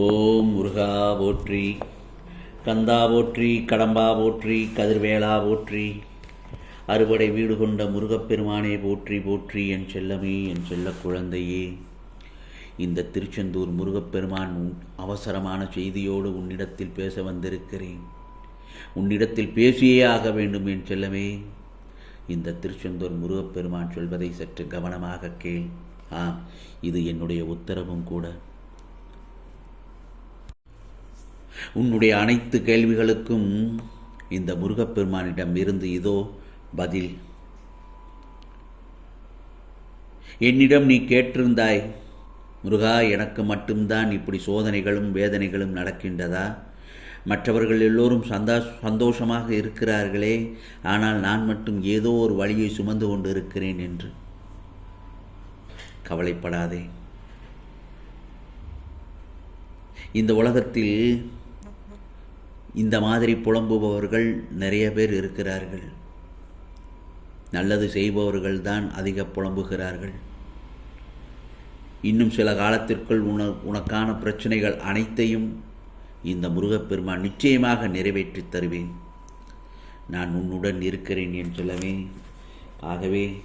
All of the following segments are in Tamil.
ஓம் முருகா போற்றி கந்தா போற்றி கடம்பா போற்றி கதிர்வேளா போற்றி அறுவடை வீடு கொண்ட முருகப்பெருமானே போற்றி போற்றி என் செல்லமே என் செல்ல குழந்தையே. இந்த திருச்செந்தூர் முருகப்பெருமான் உன் அவசரமான செய்தியோடு உன்னிடத்தில் பேச வந்திருக்கிறேன். உன்னிடத்தில் பேசியே ஆக வேண்டும் என் செல்லமே. இந்த திருச்செந்தூர் முருகப்பெருமான் சொல்வதை சற்று கவனமாக கேள். ஆம் இது என்னுடைய உத்தரவும் கூட. உன்னுடைய அனைத்து கேள்விகளுக்கும் இந்த முருகப்பெருமானிடம் இருந்து இதோ பதில். என்னிடம் நீ கேட்டிருந்தாய் முருகா எனக்கு மட்டும்தான் இப்படி சோதனைகளும் வேதனைகளும் நடக்கின்றதா? மற்றவர்கள் எல்லோரும் சந்தா சந்தோஷமாக இருக்கிறார்களே ஆனால் நான் மட்டும் ஏதோ ஒரு வழியை சுமந்து கொண்டு இருக்கிறேன் என்று. கவலைப்படாதே. இந்த உலகத்தில் இந்த மாதிரி புலம்புபவர்கள் நிறைய பேர் இருக்கிறார்கள். நல்லது செய்பவர்கள் தான் அதிக புலம்புகிறார்கள். இன்னும் சில காலத்திற்குள் உன உனக்கான பிரச்சனைகள் அனைத்தையும் இந்த முருகப்பெருமான் நிச்சயமாக நிறைவேற்றித் தருவேன். நான் உன்னுடன் இருக்கிறேன் என் சொல்லவே ஆகவே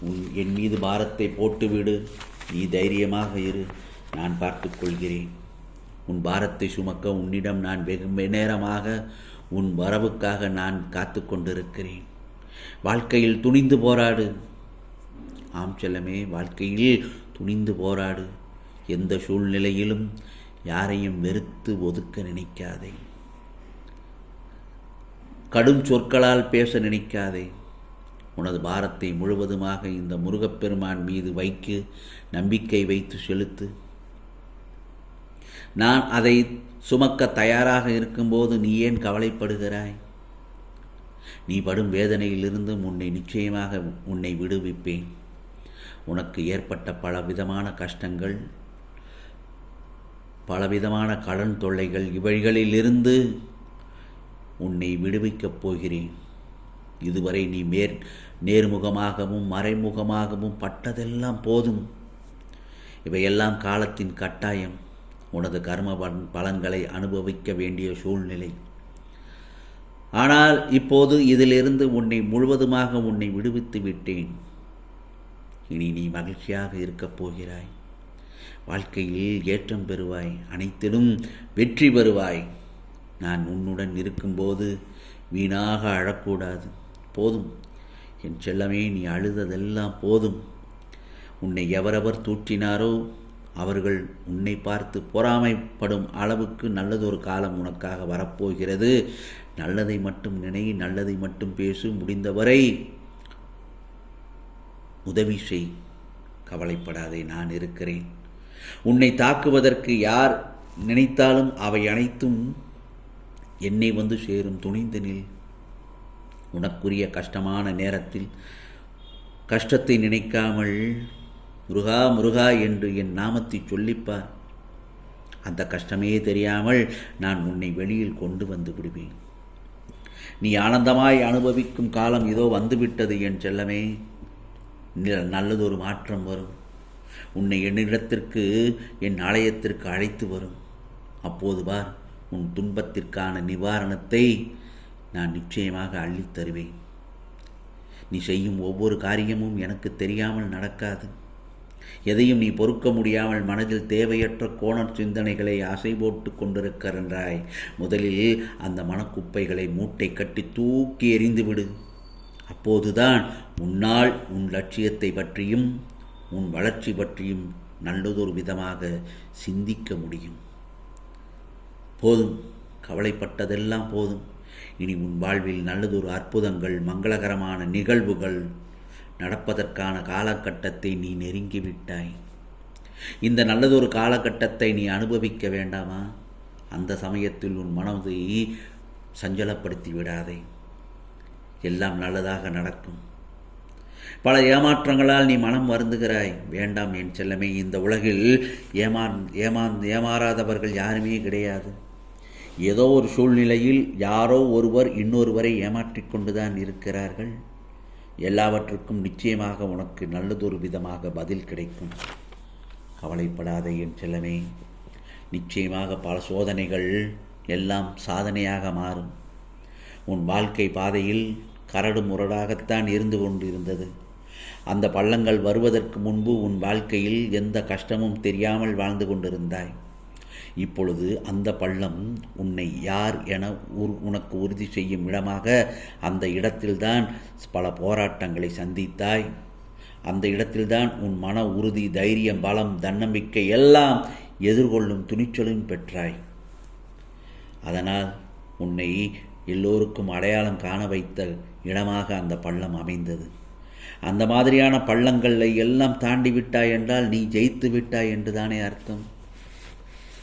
உன் என் மீது பாரத்தை போட்டுவிடு. நீ தைரியமாக இரு. நான் பார்த்துக்கொள்கிறேன் உன் பாரத்தை சுமக்க உன்னிடம் நான் வெகு நேரமாக உன் வரவுக்காக நான் காத்து கொண்டிருக்கிறேன். வாழ்க்கையில் துணிந்து போராடு. ஆம் செல்லமே வாழ்க்கையில் துணிந்து போராடு. எந்த சூழ்நிலையிலும் யாரையும் வெறுத்து ஒதுக்க நினைக்காதே. கடும் சொற்களால் பேச நினைக்காதே. உனது பாரத்தை முழுவதுமாக இந்த முருகப்பெருமான் மீது வைக்கு நம்பிக்கை வைத்து செலுத்து. நான் அதை சுமக்க தயாராக இருக்கும்போது நீ ஏன் கவலைப்படுகிறாய்? நீ படும் வேதனையிலிருந்து உன்னை நிச்சயமாக உன்னை விடுவிப்பேன். உனக்கு ஏற்பட்ட பல விதமான கஷ்டங்கள் பலவிதமான கடன் தொல்லைகள் இவைகளிலிருந்து உன்னை விடுவிக்கப் போகிறேன். இதுவரை நீ மேற் நேர்முகமாகவும் மறைமுகமாகவும் பட்டதெல்லாம் போதும். இவையெல்லாம் காலத்தின் கட்டாயம். உனது கர்ம பலன்களை அனுபவிக்க வேண்டிய சூழ்நிலை. ஆனால் இப்போது இதிலிருந்து உன்னை முழுவதுமாக உன்னை விடுவித்து விட்டேன். இனி நீ மகிழ்ச்சியாக இருக்கப் போகிறாய். வாழ்க்கையில் ஏற்றம் பெறுவாய். அனைத்திலும் வெற்றி பெறுவாய். நான் உன்னுடன் இருக்கும்போது வீணாக அழக்கூடாது. போதும். என் செல்லமே நீ அழுததெல்லாம் போதும். உன்னை எவரவர் தூற்றினாரோ அவர்கள் உன்னை பார்த்து பொறாமைப்படும் அளவுக்கு நல்லதொரு காலம் உனக்காக வரப்போகிறது. நல்லதை மட்டும் நினை நல்லதை மட்டும் பேசு முடிந்தவரை உதவி செய். கவலைப்படாதே நான் இருக்கிறேன். உன்னை தாக்குவதற்கு யார் நினைத்தாலும் அவை அனைத்தும் என்னை வந்து சேரும். துணிந்து நில். உனக்குரிய கஷ்டமான நேரத்தில் கஷ்டத்தை நினைக்காமல் முருகா முருகா என்று என் நாமத்தை சொல்லிப்பார். அந்த கஷ்டமே தெரியாமல் நான் உன்னை வெளியில் கொண்டு வந்து விடுவேன். நீ ஆனந்தமாய் அனுபவிக்கும் காலம் இதோ வந்துவிட்டது என் செல்லமே. நல்லதொரு மாற்றம் வரும். உன்னை என்னிடத்திற்கு என் ஆலயத்திற்கு அழைத்து வரும். அப்போது பார் உன் துன்பத்திற்கான நிவாரணத்தை நான் நிச்சயமாக அள்ளித் தருவேன். நீ செய்யும் ஒவ்வொரு காரியமும் எனக்கு தெரியாமல் நடக்காது. எதையும் நீ பொறுக்க முடியாமல் மனதில் தேவையற்ற கோணர் சிந்தனைகளை அசை போட்டு கொண்டிருக்கின்றாய் முதலில் அந்த மனக்குப்பைகளை மூட்டை கட்டி தூக்கி எறிந்துவிடு அப்போதுதான் உன்னால் உன் லட்சியத்தை பற்றியும் உன் வளர்ச்சி பற்றியும் நல்லதொரு விதமாக சிந்திக்க முடியும். போதும் கவலைப்பட்டதெல்லாம் போதும். இனி உன் வாழ்வில் நல்லதொரு அற்புதங்கள் மங்களகரமான நிகழ்வுகள் நடப்பதற்கான காலகட்டத்தை நீ நெருங்கிவிட்டாய். இந்த நல்லதொரு காலகட்டத்தை நீ அனுபவிக்க வேண்டாமா? அந்த சமயத்தில் உன் மனதை சஞ்சலப்படுத்தி விடாதே. எல்லாம் நல்லதாக நடக்கும். பல ஏமாற்றங்களால் நீ மனம் வருந்துகிறாய். வேண்டாம் என் செல்லமே இந்த உலகில் ஏமா ஏமா ஏமாறாதவர்கள் யாருமே கிடையாது. ஏதோ ஒரு சூழ்நிலையில் யாரோ ஒருவர் இன்னொருவரை ஏமாற்றிக் கொண்டுதான் இருக்கிறார்கள். எல்லாவற்றுக்கும் நிச்சயமாக உனக்கு நல்லதொரு விதமாக பதில் கிடைக்கும். கவலைப்படாத என் செல்லமே. நிச்சயமாக பல சோதனைகள் எல்லாம் சாதனையாக மாறும். உன் வாழ்க்கை பாதையில் கரடு முரடாகத்தான் இருந்து கொண்டிருந்தது. அந்த பள்ளங்கள் வருவதற்கு முன்பு உன் வாழ்க்கையில் எந்த கஷ்டமும் தெரியாமல் வாழ்ந்து கொண்டிருந்தாய். இப்பொழுது அந்த பள்ளம் உன்னை யார் என உர் உனக்கு உறுதி செய்யும் இடமாக அந்த இடத்தில்தான் பல போராட்டங்களை சந்தித்தாய். அந்த இடத்தில்தான் உன் மன உறுதி தைரியம் பலம் தன்னம்பிக்கை எல்லாம் எதிர்கொள்ளும் துணிச்சலும் பெற்றாய். அதனால் உன்னை எல்லோருக்கும் அடையாளம் காண வைத்த இடமாக அந்த பள்ளம் அமைந்தது. அந்த மாதிரியான பள்ளங்களை எல்லாம் தாண்டி விட்டாய் என்றால் நீ ஜெயித்து விட்டாய் என்று தானே அர்த்தம்.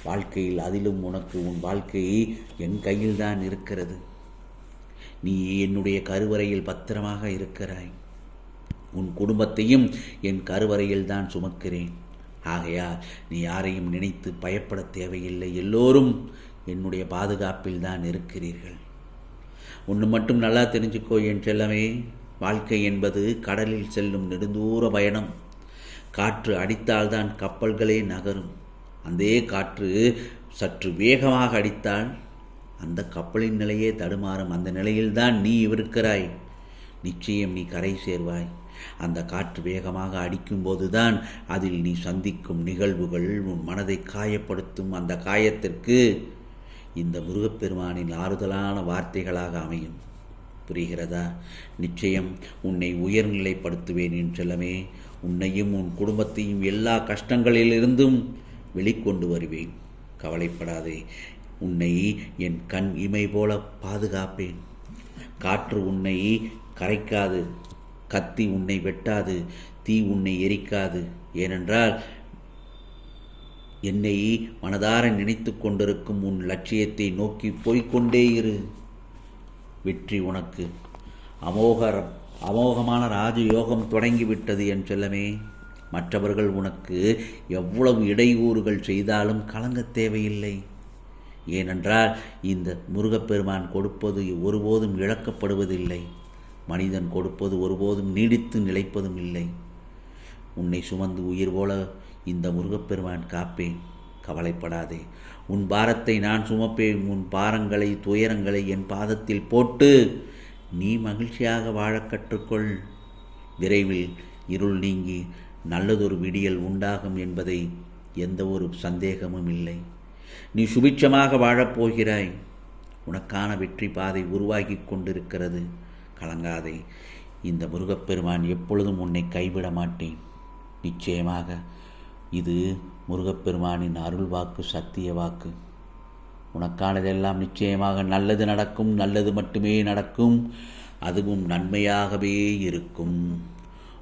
வாழ்க்கையில் அதிலும் உனக்கு உன் வாழ்க்கையை என் கையில் தான் இருக்கிறது. நீ என்னுடைய கருவறையில் பத்திரமாக இருக்கிறாய். உன் குடும்பத்தையும் என் கருவறையில் தான் சுமக்கிறேன். ஆகையால் நீ யாரையும் நினைத்து பயப்பட தேவையில்லை. எல்லோரும் என்னுடைய பாதுகாப்பில் தான் இருக்கிறீர்கள். ஒன்று மட்டும் நல்லா தெரிஞ்சுக்கோ என் செல்லமே. வாழ்க்கை என்பது கடலில் செல்லும் நெடுந்தூர பயணம். காற்று அடித்தால்தான் கப்பல்களே நகரும். அதே காற்று சற்று வேகமாக அடித்தால் அந்த கப்பலின் நிலையே தடுமாறும் அந்த நிலையில்தான் நீ இருக்கிறாய் நிச்சயம் நீ கரை சேர்வாய். அந்த காற்று வேகமாக அடிக்கும்போதுதான் அதில் நீ சந்திக்கும் நிகழ்வுகள் உன் மனதை காயப்படுத்தும் அந்த காயத்திற்கு இந்த முருகப்பெருமானின் ஆறுதலான வார்த்தைகளாக அமையும். புரிகிறதா? நிச்சயம் உன்னை உயர்நிலைப்படுத்துவேன் என் செல்லமே. உன்னையும் உன் குடும்பத்தையும் எல்லா கஷ்டங்களிலிருந்தும் வெளிக்கொண்டு வருவேன். கவலைப்படாதே. உன்னை என் கண் இமை போல பாதுகாப்பேன். காற்று உன்னை கரைக்காது. கத்தி உன்னை வெட்டாது. தீ உன்னை எரிக்காது. ஏனென்றால் என்னை மனதார நினைத்து கொண்டிருக்கும் உன் லட்சியத்தை நோக்கி போய்க்கொண்டே இரு. வெற்றி உனக்கு. அமோக அமோகமான ராஜயோகம் தொடங்கிவிட்டது என் செல்லமே. மற்றவர்கள் உனக்கு எவ்வளவு இடையூறுகள் செய்தாலும் கலங்க தேவையில்லை. ஏனென்றால் இந்த முருகப்பெருமான் கொடுப்பது ஒருபோதும் இழக்கப்படுவதில்லை. மனிதன் கொடுப்பது ஒருபோதும் நீடித்து நிலைப்பதும் இல்லை. உன்னை சுமந்து உயிர் போல இந்த முருகப்பெருமான் காப்பேன். கவலைப்படாதே. உன் பாரத்தை நான் சுமப்பேன். உன் பாரங்களை துயரங்களை என் பாதத்தில் போட்டு நீ மகிழ்ச்சியாக வாழக் கற்றுக்கொள். விரைவில் இருள் நீங்கி நல்லதொரு விடியல் உண்டாகும் என்பதை எந்த ஒரு சந்தேகமும் இல்லை. நீ சுபிட்சமாக வாழப்போகிறாய் உனக்கான வெற்றி பாதை உருவாகி கொண்டிருக்கிறது. கலங்காதே. இந்த முருகப்பெருமான் எப்பொழுதும் உன்னை கைவிட மாட்டேன். நிச்சயமாக இது முருகப்பெருமானின் அருள் வாக்கு சத்திய வாக்கு. உனக்கானதெல்லாம் நிச்சயமாக நல்லது நடக்கும். நல்லது மட்டுமே நடக்கும். அதுவும் நன்மையாகவே இருக்கும்.